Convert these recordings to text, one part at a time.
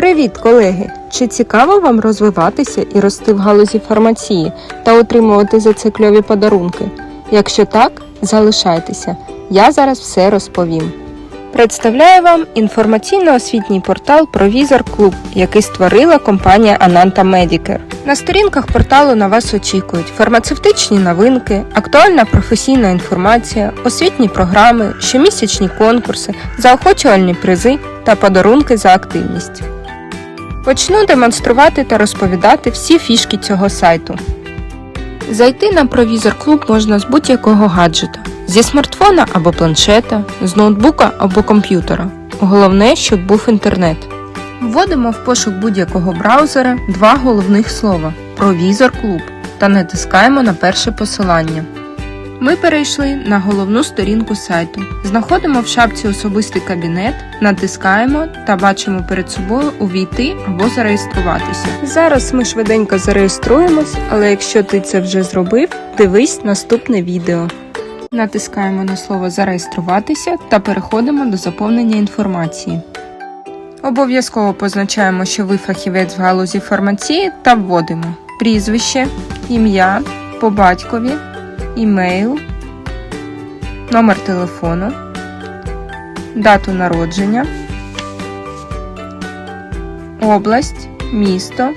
Привіт, колеги! Чи цікаво вам розвиватися і рости в галузі фармації та отримувати за це кльові подарунки? Якщо так, залишайтеся. Я зараз все розповім. Представляю вам інформаційно-освітній портал Провізор Клуб, який створила компанія Ananta Medicare. На сторінках порталу на вас очікують фармацевтичні новинки, актуальна професійна інформація, освітні програми, щомісячні конкурси, заохочувальні призи та подарунки за активність. Почну демонструвати та розповідати всі фішки цього сайту. Зайти на провізор клуб можна з будь-якого гаджета, зі смартфона або планшета, з ноутбука або комп'ютера. Головне, щоб був інтернет. Вводимо в пошук будь-якого браузера два головних слова провізор клуб та натискаємо на перше посилання. Ми перейшли на головну сторінку сайту. Знаходимо в шапці Особистий кабінет, натискаємо та бачимо перед собою увійти або зареєструватися. Зараз ми швиденько зареєструємось, але якщо ти це вже зробив, дивись наступне відео. Натискаємо на слово Зареєструватися та переходимо до заповнення інформації. Обов'язково позначаємо, що ви фахівець в галузі фармації та вводимо прізвище, ім'я, по батькові, імейл, номер телефону, дату народження, область, місто,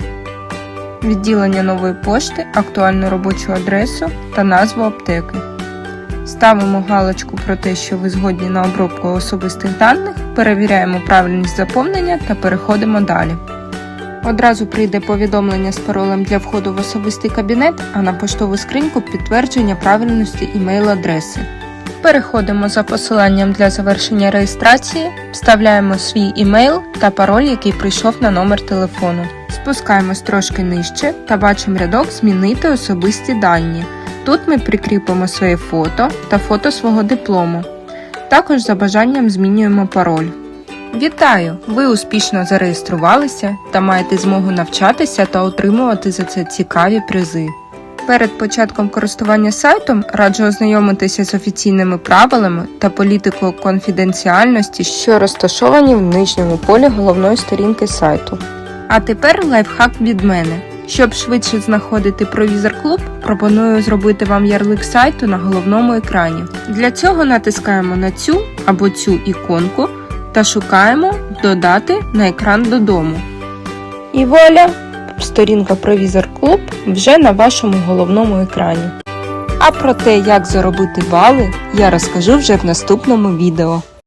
відділення нової пошти, актуальну робочу адресу та назву аптеки. Ставимо галочку про те, що ви згодні на обробку особистих даних, перевіряємо правильність заповнення та переходимо далі. Одразу прийде повідомлення з паролем для входу в особистий кабінет, а на поштову скриньку підтвердження правильності імейл-адреси. Переходимо за посиланням для завершення реєстрації, вставляємо свій імейл та пароль, який прийшов на номер телефону. Спускаємось трошки нижче та бачимо рядок Змінити особисті дані. Тут ми прикріпимо своє фото та фото свого диплому. Також за бажанням змінюємо пароль. Вітаю! Ви успішно зареєструвалися та маєте змогу навчатися та отримувати за це цікаві призи. Перед початком користування сайтом раджу ознайомитися з офіційними правилами та політикою конфіденціальності, що розташовані в нижньому полі головної сторінки сайту. А тепер лайфхак від мене. Щоб швидше знаходити провізор клуб, пропоную зробити вам ярлик сайту на головному екрані. Для цього натискаємо на цю або цю іконку та шукаємо Додати на екран додому. І вуаля! Сторінка Провізор Клуб вже на вашому головному екрані. А про те, як заробити бали, я розкажу вже в наступному відео.